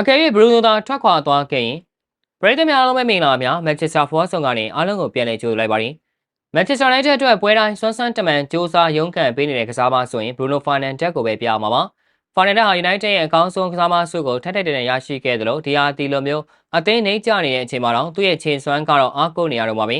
အကယ်၍ဘရူနိုသာထွက်ခွာသွားခဲ့ရင်ပရိသတ်များအားလုံးပဲမင်္ဂလာပါများမန်ချက်စတာဖော်ဆောင်ကနေအားလုံးကိုပြန်လည်ကြိုဆိုလိုက်ပါတယ်မန်ချက်စတာနိုင်တဲ့အတွက်ပွဲတိုင်းဆွမ်းဆန်းတမန်စ조사ရုံးကန်ပေးနေတဲ့ကစားမဆိုရင်ဘရူနိုဖာနန်တက်ကိုပဲပြရမှာပါဖာနန်တက်ဟာ United ရဲ့အကောင်းဆုံးကစားမဆုကိုထပ်ထပ်တည်းရရှိခဲ့တယ်လို့ဒီဟာဒီလိုမျိုးအသင်းနှိမ့်ကျနေတဲ့အချိန်မှာတော့သူ့ရဲ့ခြေစွမ်းကတော့အားကိုးနေရတော့ပါပဲ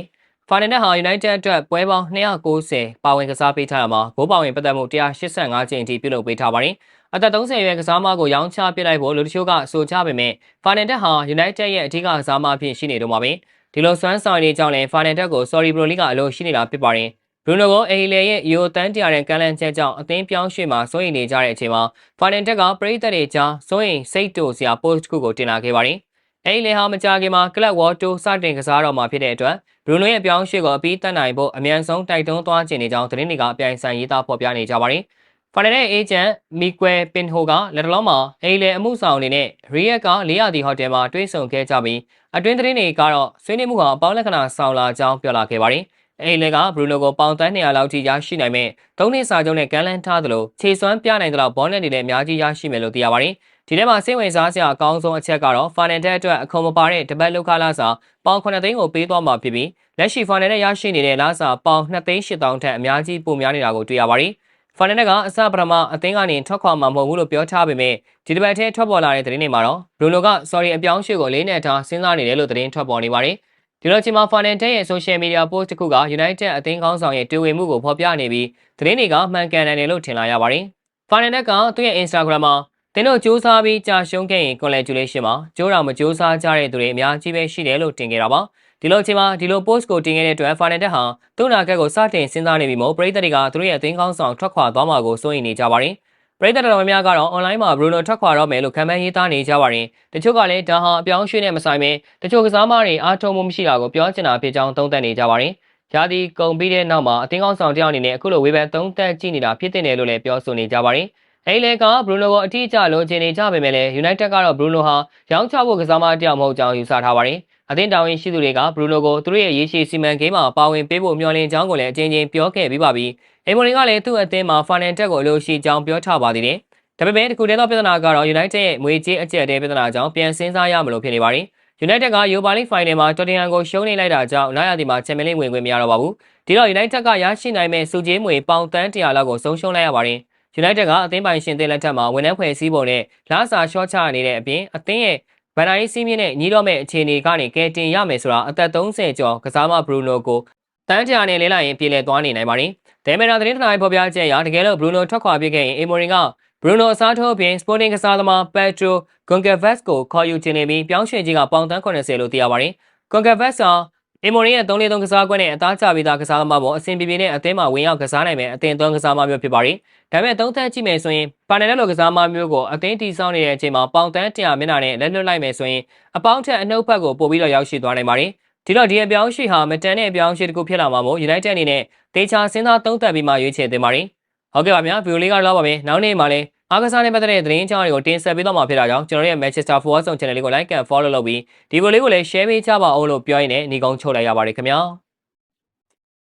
ဖာနန်တက်ဟာ United အတွက်ပွဲပေါင်း290ပါဝင်ကစားပေးထားရမှာဂိုးပေါင်ဝင်ပတ်သက်မှု185ချိန်အထိပြုလုပ်ပေးထားပါတယ်အသက်30ရွယ်ကစားမကိုရောင်းချပစ်လိုက်ဖို့လူတချို့ကဆိုကြပေမဲ့ဖာနန်တက်ဟာ United ရဲ့အထူးကစားမအဖြစ်ရှိနေတော့မှာပဲဒီလိုစွမ်းဆောင်ရည်ကြောင့်လည်းဖာနန်တက်ကို Sorry Pro League ကအလို့ရှိနေတာဖြစ်ပါတယ်ဘရူနိုကိုအေဟီလေရဲ့ယိုတန်းတရာတဲ့ကန်လန်ချက်ကြောင့်အသင်းပြောင်းရွှေ့မှာစိုးရိမ်နေကြတဲ့အချိန်မှာဖာနန်တက်ကပရိသတ်တွေကြားစိုးရိမ်စိတ်တူစရာ post တစ်ခုကိုတင်လာခဲ့ပါတယ်။ အေဟီလေဟာမကြာခင်မှာကလပ်ဝေါ်တိုစတင်ကစားတော့မှာဖြစ်တဲ့အတွက်ဘရူနိုရဲ့ပြောင်းရွှေ့ကိုအပြီးတက်နိုင်ဖို့အမြန်ဆုံးတိုက်တွန်းသွားခြင်းနေကြောင်းသတင်းတွေကအပြိုင်ဆိုင်ရေးသားဖော်ပြနေကြပါတယ်။ဖာနန်ရဲ့အေဂျင့်မီကွယ်ပင်ဟိုကလက်တလုံးမှာအေဟီလေအမှုဆောင်အနေနဲ့ရီယက်က၄ရာသီဟိုတယ်မှာတွဲဆုံခဲ့ကြပြီးအတွင်းသတင်းတွေကတော့ဆွေးနွေးမှုဟာအပေါင်းလက္ခဏာဆောင်လာကြောင်းပြောလာခဲ့ပါတယ်။အိမ်လက်ကဘရူနိုကိုပေါင်တန်း200လောက်ထိရရှိနိုင်မဲ့သုံးနှစ်စာချုပ်နဲ့ကန်လန်ထားသလိုခြေစွမ်းပြနိုင်သလောက်ဘောနဲ့တွေလည်းအများကြီးရရှိမယ်လို့သိရပါတယ်။ ဒီထဲမှာစိတ်ဝင်စားစရာအကောင်းဆုံးအချက်ကတော့ဖာနန်တက်အတွက်အခွန်မပါတဲ့တပတ်လောက်ခလာစာပေါင်9သိန်းကိုပေးသွားမှာဖြစ်ပြီးလက်ရှိဖာနန်နဲ့ရရှိနေတဲ့လာစာပေါင်2သိန်း8000ထက်အများကြီးပိုများနေတာကိုတွေ့ရပါတယ်။ဖာနန်နဲ့ကအစပထမအသင်းကနေထွက်ခွာမှာမဟုတ်ဘူးလို့ပြောထားပေမဲ့ဒီတစ်ပတ်ထဲထွက်ပေါ်လာတဲ့သတင်းတွေမှာတော့ဘရူနိုက sorry အပြောင်းရွှေ့ကိုလေးနဲ့ထားစဉ်းစားနေတယ်လို့သတင်းထွက်ပေါ်နေပါတယ်။ဒီလိုချိန်မှာ Fernandes ရဲ့ social media post တစ်ခုက United အသင်းကောင်းဆောင်ရဲ့တွေ့ဝေမှုကိုဖော်ပြနေပြီးသတင်းတွေကမှန်ကန်နိုင်တယ်လို့ထင်လာရပါတယ်။ Fernandes ကသူ့ရဲ့ Instagram မှာ တင်းတို့စူးစမ်းပြီးကြာရှုံးခဲ့ရင် congratulation ပါကြိုးတော်မစူးစမ်းကြတဲ့သူတွေအများကြီးပဲရှိတယ်လို့တင်ခဲ့တာပါဒီလိုချိန်မှာဒီလို post ကိုတင်ခဲ့တဲ့အတွက် Fernandes ဟာသူ့နာကက်ကိုစတင်စဉ်းစားနေပြီးမို့ပရိသတ်တွေကသူတို့ရဲ့အသင်းကောင်းဆောင်ထွက်ခွာသွားမှာကိုစိုးရိမ်နေကြပါတယ်ပရိသတ်တော်များများကတော့ online မှာ Bruno ထွက်ခွာတော့မယ်လို့ခံမှန်းရေးသားနေကြပါတယ်။တချို့ကလည်းဒါဟာအပြောင်းရွှေ့နဲ့မဆိုင်ပဲတချို့ကစားမတွေအားထုတ်မှုမရှိတာကိုပြောချင်တာဖြစ်ကြောင်းသုံးသပ်နေကြပါတယ်။ရာသီကုန်ပြီးတဲ့နောက်မှာအသင်းကောင်းဆောင်တယောက်အနေနဲ့အခုလိုဝေဖန်သုံးသပ်ကြည့်နေတာဖြစ်တဲ့လို့လည်းပြောဆိုနေကြပါတယ်။ အဲ့လေကဘရူနိုကိုအထီးကျလိုချင်နေကြပေမဲ့လည်း United ကတော့ဘရူနိုဟာရောင်းချဖို့ကစားမတယောက်မဟုတ်ကြောင်းယူဆထားပါတယ်။အသင်းတာဝန်ရှိသူတွေကဘရူနိုကိုသူတို့ရဲ့ရေးရှိစီမံကိန်းမှာပါဝင်ပေးဖို့မျှော်လင့်ကြောင်းကိုလည်းအကြိမ်ကြိမ်ပြောခဲ့ပြီးပါပြီ။အင်မိုရီကလည်းသူ့အသင်းမှာဖာနန်တက်ကိုအလို့ရှိကြောင်းပြောထားပါသေးတယ်။ဒါပေမဲ့တခုတည်းသောပြဿနာကတော့ United ရဲ့ငွေကြေးအကျပ်အတည်းပြဿနာကြောင့်ပြန်စင်းစားရမလို့ဖြစ်နေပါတယ်။ United က Europa League Final မှာ Tottenham ကိုရှုံးနေလိုက်တာကြောင့်နောက်ရသည်မှာ Champions League ဝင်ခွင့်မရတော့ပါဘူး။ဒီတော့ United ကရရှိနိုင်မဲ့စုကြီးငွေပေါင်တန်း100လောက်ကိုဆုံးရှုံးလိုက်ရပါတယ်။ United ကအသင်းပိုင်ရှင်တင်လက်ထက်မှာဝန်ထမ်းဖွဲ့စည်းပုံနဲ့လာစာရှော့ချနေတဲ့အပြင်အသင်းရဲ့ဗန်နာရေးစီးမြင့်နဲ့ညီတော့မဲ့အခြေအနေကနေကဲတင်ရမယ်ဆိုတာအသက်30ကျော်ကစားမဘရူနိုကိုတန်းကြာနဲ့လဲလိုက်ရင်ပြည်လဲသွားနေနိုင်ပါတယ်။ဒဲမန်နာသတင်းထနာဖော်ပြချက်အရတကယ်လို့ဘရူနိုထွက်ခွာပြခဲ့ရင်အေမိုရင်ကဘရူနိုအစားထိုးပြင် Sporting ကစားသမား Pedro Goncalves ကိုခေါ်ယူခြင်းနေပြီးပြောင်းရွှေ့ခြင်းကပေါင်တန်း80လို့သိရပါတယ်။ Goncalves ဟာ အီမိုရီရဲ့3-3ကစားကွက်နဲ့အသားချပြီးသားကစားသမားပေါ်အဆင်ပြေပြေနဲ့အသင်းမှာဝင်ရောက်ကစားနိုင်မယ်အသင်းသွန်းကစားသမားမျိုးဖြစ်ပါတယ်။ဒါပေမဲ့သုံးသပ်ကြည့်မယ်ဆိုရင်ပါနယ်လိုကစားသမားမျိုးကိုအသင်းတီဆောင်းနေတဲ့အချိန်မှာပေါင်တန်း100မျက်နှာနဲ့လက်လွတ်လိုက်မယ်ဆိုရင်အပေါင်းထက်အနှုတ်ဘက်ကိုပို့ပြီးတော့ရောက်ရှိသွားနိုင်ပါတယ်။ဒီတော့ဒီအပြောင်းရှိဟာမတန်တဲ့အပြောင်းရှိတစ်ခုဖြစ်လာမှာမို့ United အနေနဲ့တေချာစဉ်းစားသုံးသပ်ပြီးမှရွေးချယ်သင့်ပါတယ်။ဟုတ်ကဲ့ပါဗျာဗီဒီယိုလေးကတော့ပါမယ်။နောက်နေ့မှလည်း အားကစားနဲ့ပတ်သက်တဲ့သတင်းကြောင်းတွေကိုတင်ဆက်ပေးသွားမှာဖြစ်တာကြောင့်ကျွန်တော်ရဲ့ Manchester Forward Zone Channel လေးကို Like and Follow လုပ်ပြီးဒီဗီဒီယိုလေးကိုလည်း Share ပေးကြပါအောင်လို့ပြောရင်းနဲ့ညီကုန်းချုပ်လိုက်ရပါတယ်ခင်ဗျာ။